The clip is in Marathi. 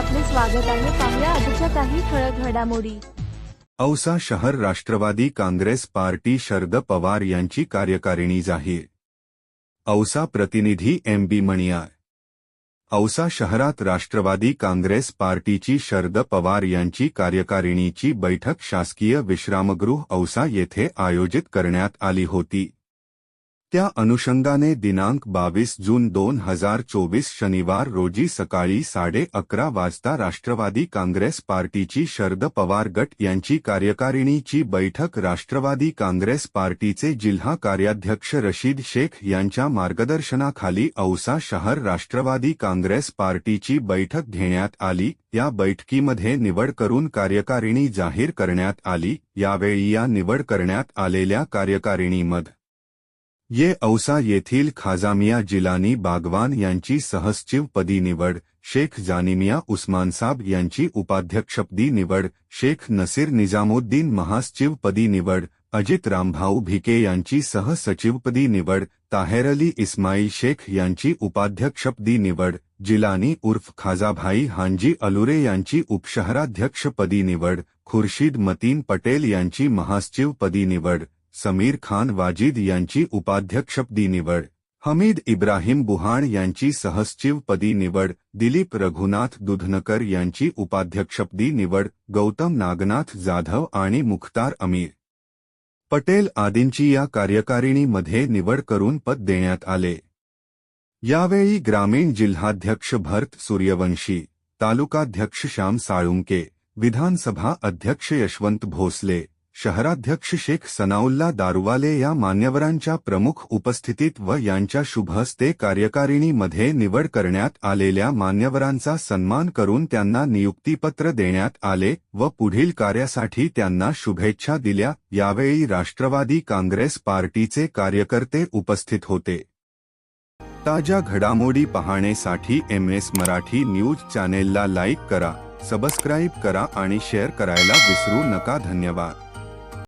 स्वागत आहे. पाहुया आजच्या काही ठळक घडामोडी. औसा शहर राष्ट्रवादी काँग्रेस पार्टी शरद पवार यांची कार्यकारिणी जाहीर. औसा प्रतिनिधी एम बी मणियार औसा शहरात राष्ट्रवादी काँग्रेस पार्टीची शरद पवार यांची कार्यकारिणीची बैठक शासकीय विश्रामगृह औसा येथे आयोजित करण्यात आली होती. त्या अनुषंगाने दिनांक बावीस जून दोन हजार चोवीस शनिवार रोजी सकाळी साडे अकरा वाजता राष्ट्रवादी काँग्रेस पार्टीची शरद पवार गट यांची कार्यकारिणीची बैठक राष्ट्रवादी काँग्रेस पार्टीचे जिल्हा कार्याध्यक्ष रशीद शेख यांच्या मार्गदर्शनाखाली औसा शहर राष्ट्रवादी काँग्रेस पार्टीची बैठक घेण्यात आली. या बैठकीमध्ये निवड करून कार्यकारिणी जाहीर करण्यात आली. यावेळी या निवड करण्यात आलेल्या कार्यकारिणीमध्ये ये औसा येथील खाजामिया जिलानी बागवान यांची सहसचिवपदी निवड, शेख जानिमिया उस्मानसाब यांची उपाध्यक्षपदी निवड, शेख नसीर निजामुद्दीन महासचिवपदी निवड, अजित रामभाऊ भिके यांची सहसचिवपदी निवड, ताहेर अली इस्माईल शेख यांची उपाध्यक्षपदी निवड, जिलानी उर्फ़ खाजाभाई हांजी अलुरे यांची उपशहराध्यक्षपदी निवड, खुर्शीद मतीन पटेल यांची महासचिवपदी निवड. समीर खान वाजिद यांची उपाध्यक्षपदी निवड हमीद इब्राहिम बुहाण यांची सहसचिवपदी निवड, दिलीप रघुनाथ दुधनकर यांची उपाध्यक्षपदी निवड गौतम नागनाथ जाधव आणि मुख्तार अमीर. पटेल आदींची या कार्यकारिणीमध्ये निवड करून पद देण्यात आले. यावेळी ग्रामीण जिल्हाध्यक्ष भरत सूर्यवंशी, तालुकाध्यक्ष श्याम साळुंके, विधानसभा अध्यक्ष यशवंत भोसले शहराध्यक्ष शेख सनाउल्ला दारुवाले या मान्यवरांच्या प्रमुख उपस्थितीत व यांच्या शुभहस्ते कार्यकारिणीमध्ये निवड करण्यात आलेल्या मान्यवरांचा सन्मान करून त्यांना नियुक्तीपत्र देण्यात आले व पुढील कार्यासाठी त्यांना शुभेच्छा दिल्या. यावेळी राष्ट्रवादी काँग्रेस पार्टीचे कार्यकर्ते उपस्थित होते. ताज्या घडामोडी पाहण्यासाठी एम एस मराठी न्यूज चॅनेलला लाईक करा सबस्क्राईब करा आणि शेअर करायला विसरू नका. धन्यवाद.